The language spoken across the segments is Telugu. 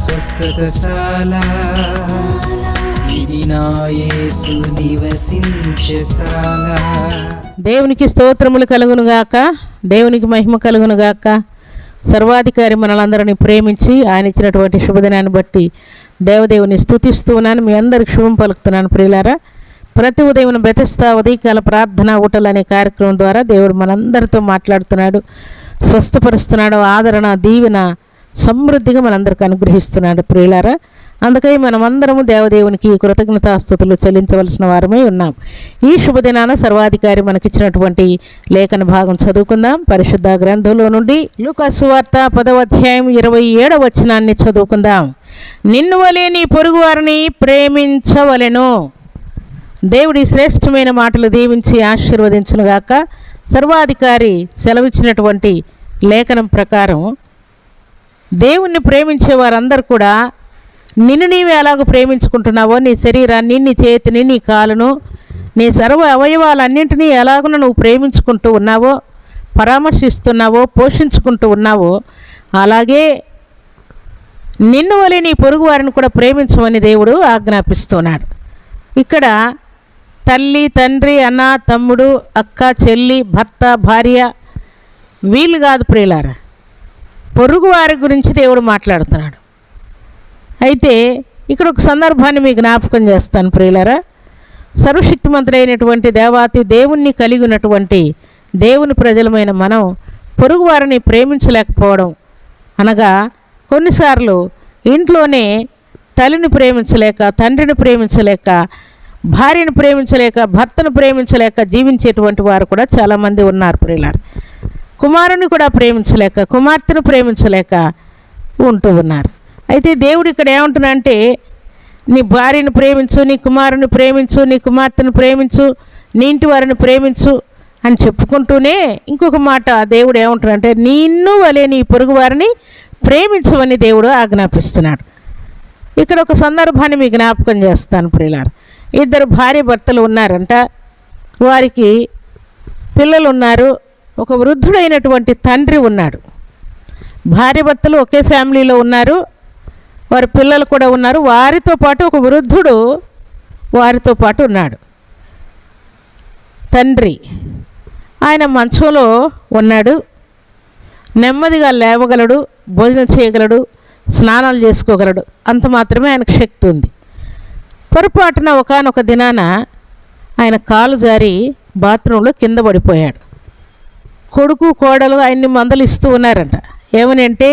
స్వస్థతశాల. ఇది నా యేసు నివసించశాల దేవునికి స్తోత్రములు కలుగును గాక. దేవునికి మహిమ కలుగును గాక. సర్వాధికారి మనలందరినీ ప్రేమించి ఆయన ఇచ్చినటువంటి శుభదినాన్ని బట్టి దేవదేవుని స్తుతిస్తూ ఉన్నాను. మీ అందరికి శుభం పలుకుతున్నాను ప్రియులారా. ప్రతి ఉదయం బెతస్తా ఉదయకాల ప్రార్థన ఊటలు అనే కార్యక్రమం ద్వారా దేవుడు మనందరితో మాట్లాడుతున్నాడు స్వస్థపరుస్తున్నాడు ఆదరణ దీవెన సమృద్ధిగా మనందరికి అనుగ్రహిస్తున్నాడు ప్రియులారా. అందుకై మనమందరము దేవదేవునికి కృతజ్ఞతాస్థుతులు చెల్లించవలసిన వారమై ఉన్నాం. ఈ శుభదినాన సర్వాధికారి మనకిచ్చినటువంటి లేఖన భాగం చదువుకుందాం. పరిశుద్ధ గ్రంథంలో నుండి లూకాసు వార్త పదవ అధ్యాయం ఇరవై ఏడవ వచనాన్ని చదువుకుందాం. నిన్ను వలే నీ పొరుగు వారిని ప్రేమించవలెను. దేవుడి శ్రేష్టమైన మాటలు దీవించి ఆశీర్వదించునుగాక. సర్వాధికారి సెలవిచ్చినటువంటి లేఖనం ప్రకారం దేవుణ్ణి ప్రేమించే వారందరూ కూడా నిన్ను నీవు ఎలాగో ప్రేమించుకుంటున్నావో నీ శరీరాన్ని నీ చేతిని నీ కాలును నీ సర్వ అవయవాలన్నింటినీ ఎలాగను నువ్వు ప్రేమించుకుంటూ ఉన్నావో పరామర్శిస్తున్నావో పోషించుకుంటూ ఉన్నావో అలాగే నిన్ను వలె నీ పొరుగు వారిని కూడా ప్రేమించమని దేవుడు ఆజ్ఞాపిస్తున్నాడు. ఇక్కడ తల్లి తండ్రి అన్న తమ్ముడు అక్క చెల్లి భర్త భార్య వీళ్ళు కాదు ప్రియులారా. పొరుగు వారి గురించి దేవుడు మాట్లాడుతున్నాడు. అయితే ఇక్కడ ఒక సందర్భాన్ని మీకు జ్ఞాపకం చేస్తాను ప్రియులరా. సర్వశక్తిమంతుడైనటువంటి దేవాతి దేవుణ్ణి కలిగి ఉన్నటువంటి దేవుని ప్రజలమైన మనం పొరుగు వారిని ప్రేమించలేకపోవడం అనగా కొన్నిసార్లు ఇంట్లోనే తల్లిని ప్రేమించలేక తండ్రిని ప్రేమించలేక భార్యను ప్రేమించలేక భర్తను ప్రేమించలేక జీవించేటువంటి వారు కూడా చాలామంది ఉన్నారు ప్రియులారు. కుమారుని కూడా ప్రేమించలేక కుమార్తెను ప్రేమించలేక ఉంటూ ఉన్నారు. అయితే దేవుడు ఇక్కడ ఏమంటున్నాడంటే నీ భార్యను ప్రేమించు నీ కుమారుని ప్రేమించు నీ కుమార్తెను ప్రేమించు నీ ఇంటి వారిని ప్రేమించు అని చెప్పుకుంటూనే ఇంకొక మాట దేవుడు ఏమంటున్నాడంటే నిన్ను వలే నీ పొరుగు వారిని ప్రేమించమని దేవుడు ఆజ్ఞాపిస్తున్నాడు. ఇక్కడ ఒక సందర్భాన్ని మీ జ్ఞాపకం చేస్తాను ప్రియులారు. ఇద్దరు భార్య భర్తలు ఉన్నారంట. వారికి పిల్లలు ఉన్నారు. ఒక వృద్ధుడైనటువంటి తండ్రి ఉన్నాడు. భార్య భర్తలు ఒకే ఫ్యామిలీలో ఉన్నారు. వారి పిల్లలు కూడా ఉన్నారు. వారితో పాటు ఒక వృద్ధుడు వారితో పాటు ఉన్నాడు. తండ్రి ఆయన మంచంలో ఉన్నాడు. నెమ్మదిగా లేవగలడు భోజనం చేయగలడు స్నానాలు చేసుకోగలడు. అంత మాత్రమే ఆయనకు శక్తి ఉంది. పొరపాటున ఒకనొక దినాన ఆయన కాలు జారి బాత్రూంలో కింద పడిపోయాడు. కొడుకు కోడలు ఆయన్ని మందలిస్తూ ఉన్నారంట. ఏమనంటే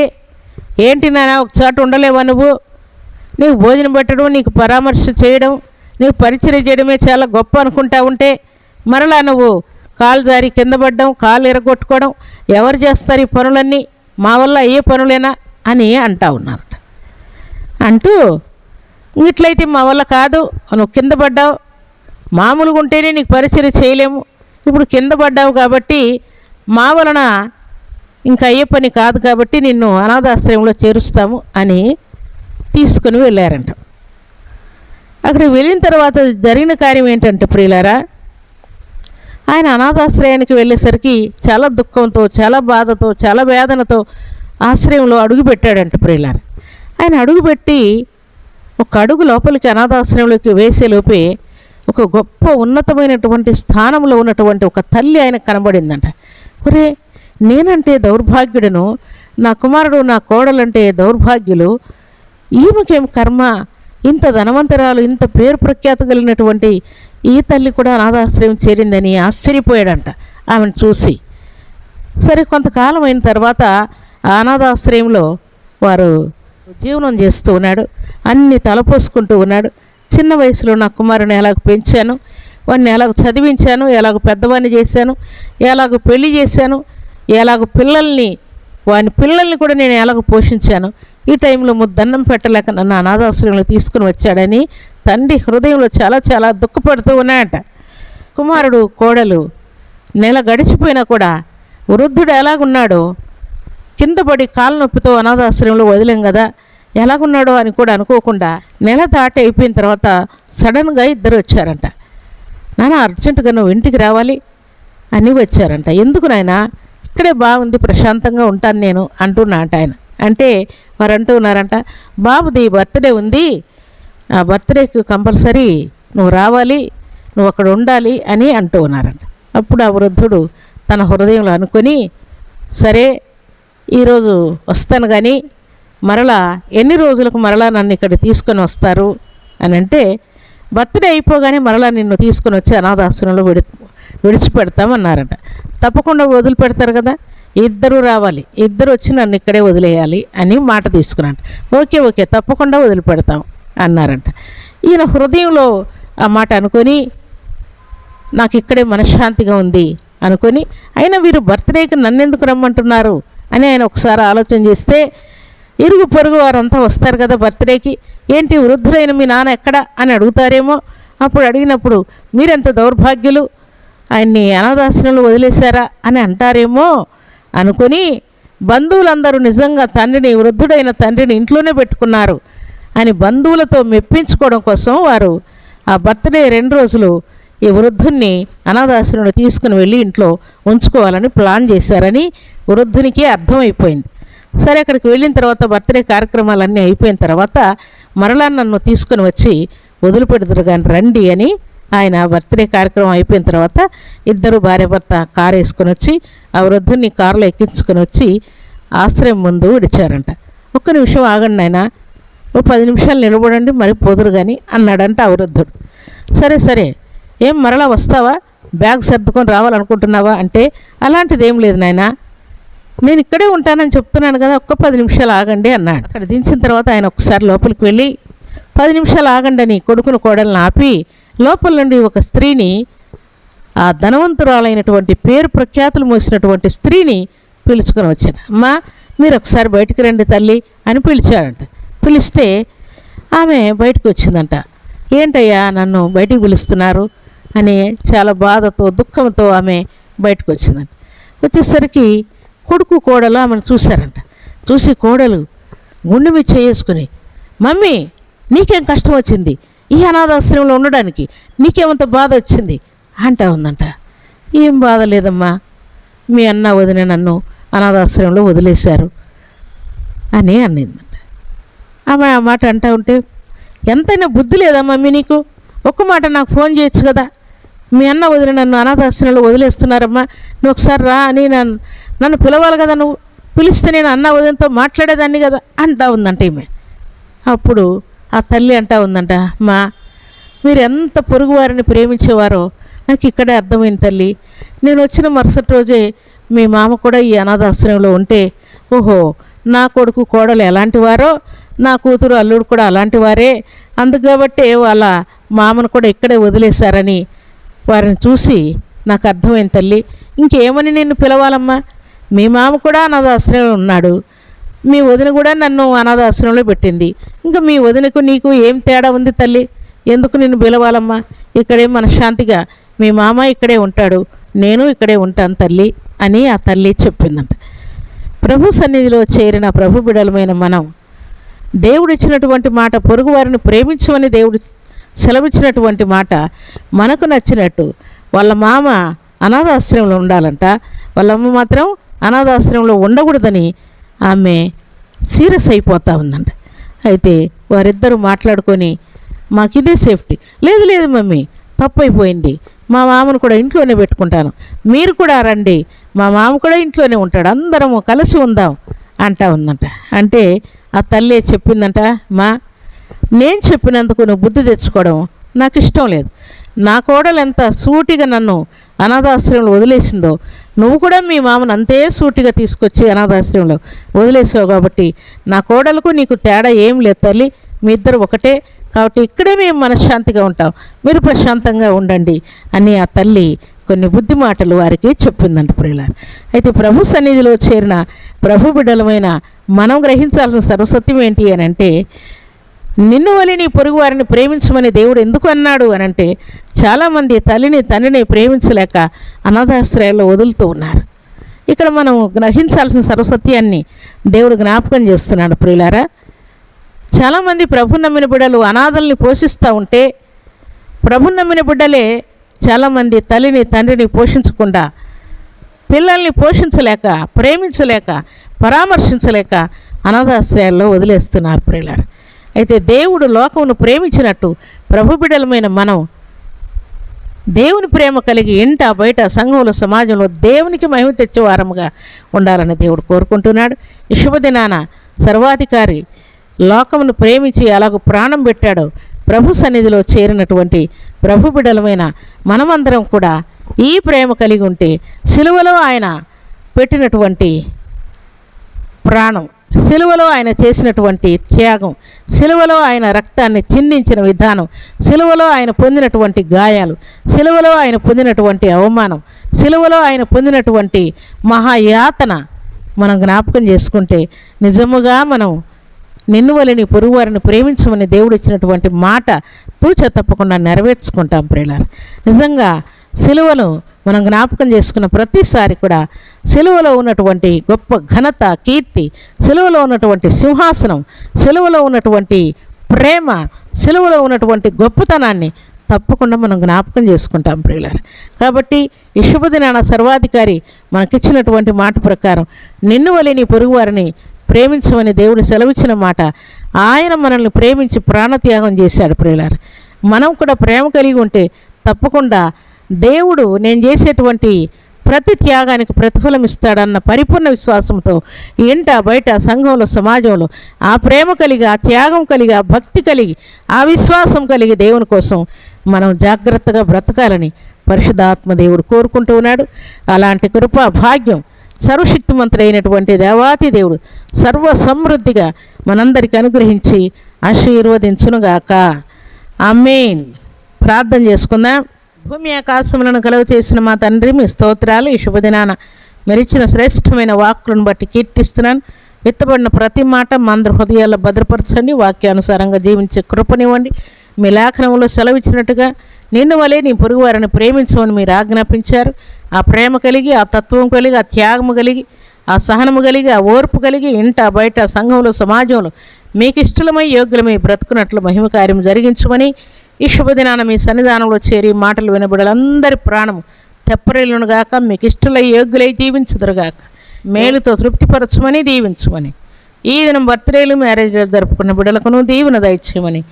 ఏంటి నాన్న ఒక చోట ఉండలేవా నువ్వు? నీకు భోజనం పెట్టడం నీకు పరామర్శ చేయడం నీకు పరిచయం చేయడమే చాలా గొప్ప అనుకుంటా ఉంటే మరలా నువ్వు కాలు జారి కింద పడ్డం కాలు ఎరగొట్టుకోవడం ఎవరు చేస్తారు ఈ పనులన్నీ? మా వల్ల అయ్యే పనులేనా? అని అంటా ఉన్నారట. అంటూ ఇట్లయితే మా వల్ల కాదు నువ్వు కింద పడ్డావు. మామూలుగా ఉంటేనే నీకు పరిచయం చేయలేము. ఇప్పుడు కింద పడ్డావు కాబట్టి మా వలన ఇంకా అయ్యే పని కాదు కాబట్టి నిన్ను అనాథాశ్రయంలో చేరుస్తాము అని తీసుకుని వెళ్ళారంట. అక్కడికి వెళ్ళిన తర్వాత జరిగిన కార్యం ఏంటంటే ప్రియులారా ఆయన అనాథాశ్రయానికి వెళ్ళేసరికి చాలా దుఃఖంతో చాలా బాధతో చాలా వేదనతో ఆశ్రయంలో అడుగుపెట్టాడంట ప్రియులారా. ఆయన అడుగుపెట్టి ఒక అడుగు లోపలికి అనాథాశ్రయంలోకి వేసేలోపే ఒక గొప్ప ఉన్నతమైనటువంటి స్థానంలో ఉన్నటువంటి ఒక తల్లి ఆయన కనబడిందంట. ఒరే నేనంటే దౌర్భాగ్యుడను నా కుమారుడు నా కోడలంటే దౌర్భాగ్యులు. ఈమెకేం కర్మ? ఇంత ధనవంతరాలు ఇంత పేరు ప్రఖ్యాత కలిగినటువంటి ఈ తల్లి కూడా అనాథాశ్రయం చేరిందని ఆశ్చర్యపోయాడంట ఆమెను చూసి. సరే కొంతకాలం అయిన తర్వాత ఆ అనాథాశ్రయంలో వారు జీవనం చేస్తూ ఉన్నాడు. అన్ని తలపోసుకుంటూ ఉన్నాడు. చిన్న వయసులో నా కుమారుని ఎలాగ పెంచాను? వాడిని ఎలాగ చదివించాను ఎలాగ పెద్దవాడిని చేశాను ఎలాగ పెళ్ళి చేశాను ఎలాగ పిల్లల్ని వాని పిల్లల్ని కూడా నేను ఎలాగ పోషించాను ఈ టైంలో ముద్దన్నం పెట్టలేక నన్ను అనాథాశ్రయంలో తీసుకుని వచ్చాడని తండ్రి హృదయంలో చాలా చాలా దుఃఖపడుతూ ఉన్నాయట కుమారుడు కోడలు నెల గడిచిపోయినా కూడా వృద్ధుడు ఎలాగున్నాడో కింద పడి కాలు నొప్పితో అనాథాశ్రయంలో వదిలేం కదా ఎలాగున్నాడో అని కూడా అనుకోకుండా నెల దాటి అయిపోయిన తర్వాత సడన్గా ఇద్దరు వచ్చారంట నాన్న అర్జెంటుగా నువ్వు ఇంటికి రావాలి అని వచ్చారంట. ఎందుకు నాయన? ఇక్కడే బాగుంది ప్రశాంతంగా ఉంటాను నేను అంటున్నాట ఆయన. అంటే వారు అంటూ ఉన్నారంట బాబుది బర్త్డే ఉంది. ఆ బర్త్డేకి కంపల్సరీ నువ్వు రావాలి నువ్వు అక్కడ ఉండాలి అని అంటూ ఉన్నారంట. అప్పుడు ఆ వృద్ధుడు తన హృదయంలో అనుకొని సరే ఈరోజు వస్తాను కానీ మరలా ఎన్ని రోజులకు మరలా నన్ను ఇక్కడ తీసుకొని వస్తారు? అని అంటే బర్త్డే అయిపోగానే మరలా నిన్ను తీసుకొని వచ్చి అనాథాశ్రమంలో విడి విడిచిపెడతామన్నారట. తప్పకుండా వదిలిపెడతారు కదా? ఇద్దరు రావాలి. ఇద్దరు వచ్చి నన్ను ఇక్కడే వదిలేయాలి అని మాట తీసుకున్నాను ఓకే ఓకే తప్పకుండా వదిలిపెడతాం అన్నారంట. ఈయన హృదయంలో ఆ మాట అనుకొని నాకు ఇక్కడే మనశ్శాంతిగా ఉంది అనుకొని అయినా వీరు బర్త్డేకి నన్ను ఎందుకు రమ్మంటున్నారు అని ఆయన ఒకసారి ఆలోచన చేస్తే ఇరుగు పొరుగు వారంతా వస్తారు కదా బర్త్డేకి. ఏంటి వృద్ధులైన మీ నాన్న ఎక్కడ అని అడుగుతారేమో. అప్పుడు అడిగినప్పుడు మీరెంత దౌర్భాగ్యులు? ఆయన్ని అనాథాశ్రమంలో వదిలేశారా? అని అంటారేమో అనుకొని బంధువులందరూ నిజంగా తండ్రిని వృద్ధుడైన తండ్రిని ఇంట్లోనే పెట్టుకున్నారు. అని బంధువులతో మెప్పించుకోవడం కోసం వారు ఆ బర్త్డే రెండు రోజులు ఈ వృద్ధుణ్ణి అనాథాశ్రమంలో తీసుకుని వెళ్ళి ఇంట్లో ఉంచుకోవాలని ప్లాన్ చేశారని వృద్ధునికి అర్థమైపోయింది. సరే అక్కడికి వెళ్ళిన తర్వాత బర్త్డే కార్యక్రమాలన్నీ అయిపోయిన తర్వాత మరలా నన్ను తీసుకుని వచ్చి వదిలిపెడుతురు కానీ రండి అని ఆయన బర్త్డే కార్యక్రమం అయిపోయిన తర్వాత ఇద్దరు భార్య భర్త కారు వేసుకొని వచ్చి ఆ వృద్ధుని కారులో ఎక్కించుకొని వచ్చి ఆశ్రయం ముందు విడిచారంట. ఒక్క నిమిషం ఆగండి ఆయన ఓ పది నిమిషాలు నిలబడండి మరి పోదురు కానీ అన్నాడంట ఆ వృద్ధుడు. సరే సరే ఏం మరలా వస్తావా? బ్యాగ్ సర్దుకొని రావాలనుకుంటున్నావా? అంటే అలాంటిది ఏం లేదు నాయనా. నేను ఇక్కడే ఉంటానని చెప్తున్నాను కదా ఒక్క పది నిమిషాలు ఆగండి అన్నాడు. అక్కడ దించిన తర్వాత ఆయన ఒకసారి లోపలికి వెళ్ళి పది నిమిషాలు ఆగండి అని కొడుకును కోడలను ఆపి లోపల నుండి ఒక స్త్రీని ఆ ధనవంతురాలైనటువంటి పేరు ప్రఖ్యాతులు మోసినటువంటి స్త్రీని పిలుచుకొని వచ్చాను. అమ్మా మీరు ఒకసారి బయటికి రండి తల్లి అని పిలిచాడంట. పిలిస్తే ఆమె బయటకు వచ్చిందంట. ఏంటయ్యా నన్ను బయటికి పిలుస్తున్నారు? అని చాలా బాధతో దుఃఖంతో ఆమె బయటకు వచ్చిందంట. వచ్చేసరికి కొడుకు కోడలు ఆమెను చూశారంట. చూసి కోడలు గుండె మీద చేసుకుని మమ్మీ నీకేం కష్టం వచ్చింది? ఈ అనాథాశ్రమంలో ఉండడానికి నీకేమంత బాధ వచ్చింది? అంటా ఉందంట. ఏం బాధ లేదమ్మా. మీ అన్న వదిన నన్ను అనాథాశ్రమంలో వదిలేశారు. అని అన్నిందంట ఆమె ఆ మాట అంటా ఉంటే ఎంతైనా బుద్ధి లేదా మమ్మీ నీకు? ఒక్క మాట నాకు ఫోన్ చేయొచ్చు కదా? మీ అన్న వదిలి నన్ను అనాథాశ్రమంలో వదిలేస్తున్నారమ్మా. నువ్వు ఒకసారి రా అని నన్ను నన్ను పిలవాలి కదా నువ్వు? పిలిస్తే నేను అన్న ఉదయంతో మాట్లాడేదాన్ని కదా అంటా ఉందంట ఈమె. అప్పుడు ఆ తల్లి అంటా ఉందంట మా మీరు ఎంత పొరుగు వారిని ప్రేమించేవారో నాకు ఇక్కడే అర్థమైంది తల్లి. నేను వచ్చిన మరుసటి రోజే మీ మామ కూడా ఈ అనాథాశ్రయంలో ఉంటే ఓహో నా కొడుకు కోడలు ఎలాంటి వారో నా కూతురు అల్లుడు కూడా అలాంటి వారే అందుకు కాబట్టే వాళ్ళ మామను కూడా ఇక్కడే వదిలేశారని వారిని చూసి నాకు అర్థమైంది తల్లి. ఇంకేమని నిన్ను పిలవాలమ్మా? మీ మామ కూడా అనాథాశ్రయంలో ఉన్నాడు. మీ వదిన కూడా నన్ను అనాథాశ్రమంలో పెట్టింది. ఇంకా మీ వదినకు నీకు ఏం తేడా ఉంది తల్లి? ఎందుకు నిన్ను పిలవాలమ్మా? ఇక్కడే మనశ్శాంతిగా మీ మామ ఇక్కడే ఉంటాడు. నేను ఇక్కడే ఉంటాను తల్లి అని ఆ తల్లి చెప్పిందంట. ప్రభు సన్నిధిలో చేరిన ప్రభు బిడలమైన మనం దేవుడిచ్చినటువంటి మాట పొరుగు వారిని ప్రేమించమని దేవుడు సెలవిచ్చినటువంటి మాట మనకు నచ్చినట్టు వాళ్ళ మామ అనాథాశ్రమంలో ఉండాలంట. వాళ్ళమ్మ మాత్రం అనాథాశ్రమంలో ఉండకూడదని ఆమె సీరియస్ అయిపోతూ ఉందంట. అయితే వారిద్దరూ మాట్లాడుకొని మాకు ఇదే సేఫ్టీ. లేదు లేదు మమ్మీ తప్పైపోయింది. మా మామను కూడా ఇంట్లోనే పెట్టుకుంటాను. మీరు కూడా రండి. మా మామ కూడా ఇంట్లోనే ఉంటాడు. అందరము కలిసి ఉందాం అంటా ఉందంట. అంటే ఆ తల్లే చెప్పిందంట మా నేను చెప్పినందుకు నువ్వు బుద్ధి తెచ్చుకోవడం నాకు ఇష్టం లేదు. నా కోడలు ఎంత సూటిగా నన్ను అనాథాశ్రమంలో వదిలేసిందో నువ్వు కూడా మీ మామను అంతే సూటిగా తీసుకొచ్చి అనాథాశ్రమంలో వదిలేసావు కాబట్టి నా కోడలకు నీకు తేడా ఏం లేదు తల్లి. మీ ఇద్దరు ఒకటే కాబట్టి ఇక్కడే మేము మనశ్శాంతిగా ఉంటాం. మీరు ప్రశాంతంగా ఉండండి అని ఆ తల్లి కొన్ని బుద్ధి మాటలు వారికి చెప్పిందంట ప్రియులారు. అయితే ప్రభు సన్నిధిలో చేరిన ప్రభు బిడ్డలమైన మనం గ్రహించాల్సిన సర్వసత్యం ఏంటి అని అంటే నిన్ను వలి నీ పొరుగు వారిని ప్రేమించమని దేవుడు ఎందుకు అన్నాడు అని అంటే చాలామంది తల్లిని తండ్రిని ప్రేమించలేక అనాథాశ్రయాల్లో వదులుతూ ఉన్నారు. ఇక్కడ మనం గ్రహించాల్సిన సర్వసత్యాన్ని దేవుడు జ్ఞాపకం చేస్తున్నాడు ప్రియులారా. చాలామంది ప్రభు నమ్మిన బిడ్డలు అనాథల్ని పోషిస్తూ ఉంటే ప్రభు నమ్మిన బిడ్డలే చాలామంది తల్లిని తండ్రిని పోషించకుండా పిల్లల్ని పోషించలేక ప్రేమించలేక పరామర్శించలేక అనాథాశ్రయాల్లో వదిలేస్తున్నారు ప్రియులారా. అయితే దేవుడు లోకమును ప్రేమించినట్టు ప్రభుబిడలమైన మనం దేవుని ప్రేమ కలిగి ఇంట బయట సంఘంలో సమాజంలో దేవునికి మహిమ తెచ్చేవారముగా ఉండాలని దేవుడు కోరుకుంటున్నాడు. ఈ శుభదినాన సర్వాధికారి లోకమును ప్రేమించి అలాగూ ప్రాణం పెట్టాడు ప్రభు సన్నిధిలో చేరినటువంటి ప్రభు బిడలమైన మనమందరం కూడా ఈ ప్రేమ కలిగి ఉంటే సిలువలో ఆయన పెట్టినటువంటి ప్రాణం సిలువలో ఆయన చేసినటువంటి త్యాగం సిలువలో ఆయన రక్తాన్ని చిందించిన విధానం సిలువలో ఆయన పొందినటువంటి గాయాలు సిలువలో ఆయన పొందినటువంటి అవమానం సిలువలో ఆయన పొందినటువంటి మహాయాతన మనం జ్ఞాపకం చేసుకుంటే నిజముగా మనం నిన్ను వలని పొరుగువారిని ప్రేమించమని దేవుడు ఇచ్చినటువంటి మాట తూచ తప్పకుండా నెరవేర్చుకుంటాం ప్రియులారు. నిజంగా సిలువను మనం జ్ఞాపకం చేసుకున్న ప్రతిసారి కూడా సెలవులో ఉన్నటువంటి గొప్ప ఘనత కీర్తి సెలవులో ఉన్నటువంటి సింహాసనం సెలవులో ఉన్నటువంటి ప్రేమ సెలవులో ఉన్నటువంటి గొప్పతనాన్ని తప్పకుండా మనం జ్ఞాపకం చేసుకుంటాం ప్రియులారు కాబట్టి ఈ శుభదినాన సర్వాధికారి మనకిచ్చినటువంటి మాట ప్రకారం నిన్ను వలె నీ పొరుగువారిని ప్రేమించమని దేవుడు సెలవిచ్చిన మాట ఆయన మనల్ని ప్రేమించి ప్రాణత్యాగం చేశాడు ప్రియులారు మనం కూడా ప్రేమ కలిగి ఉంటే తప్పకుండా దేవుడు నేను చేసేటువంటి ప్రతి త్యాగానికి ప్రతిఫలం ఇస్తాడన్న పరిపూర్ణ విశ్వాసంతో ఇంట బయట సంఘంలో సమాజంలో ఆ ప్రేమ కలిగి ఆ త్యాగం కలిగి ఆ భక్తి కలిగి ఆ విశ్వాసం కలిగి దేవుని కోసం మనం జాగ్రత్తగా బ్రతకాలని పరిశుద్ధాత్మ దేవుడు కోరుకుంటూ ఉన్నాడు. అలాంటి కృప భాగ్యం సర్వశక్తిమంతుడైనటువంటి దేవాతి దేవుడు సర్వ సమృద్ధిగా మనందరికి అనుగ్రహించి ఆశీర్వదించునుగాక. అమ్మేన్ ప్రార్థన చేసుకుందాం. భూమి ఆకాశములను కలువ చేసిన మా తండ్రి మీ స్తోత్రాలు ఈ శుభదినాన మెరిచిన శ్రేష్టమైన వాక్కులను బట్టి కీర్తిస్తున్నాను. విత్తబడిన ప్రతి మాట మా హృదయాల్లో భద్రపరచండి. వాక్యానుసారంగా జీవించే కృపనివ్వండి. మీ లేఖనంలో సెలవిచ్చినట్టుగా నిన్ను వలె నీ పొరుగు వారిని ప్రేమించమని మీరు ఆజ్ఞాపించారు. ఆ ప్రేమ కలిగి ఆ తత్వం కలిగి ఆ త్యాగము కలిగి ఆ సహనము కలిగి ఆ ఓర్పు కలిగి ఇంట బయట సంఘంలో సమాజంలో మీకు ఇష్టలమై యోగ్యులమై బ్రతుకున్నట్లు మహిమ కార్యం జరిగించమని ఈ శుభదినాన మీ సన్నిధానంలో చేరి మాటలు వినబడలందరి ప్రాణము తెప్పరిల్లును గాక మీకు ఇష్టలై యోగ్యులై జీవించుదురుగాక మేలుతో తృప్తిపరచమని దీవించమని. ఈ దినం బర్త్డేలు మ్యారేజ్లు జరుపుకున్న బిడలకును దీవెన దయచేయమని.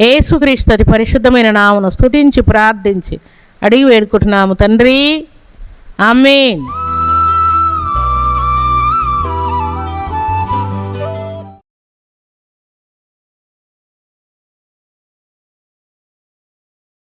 ఏసుక్రీస్తు అతి పరిశుద్ధమైన నామను స్తుతించి ప్రార్థించి అడిగి వేడుకుంటున్నాము తండ్రి. ఆమెన్.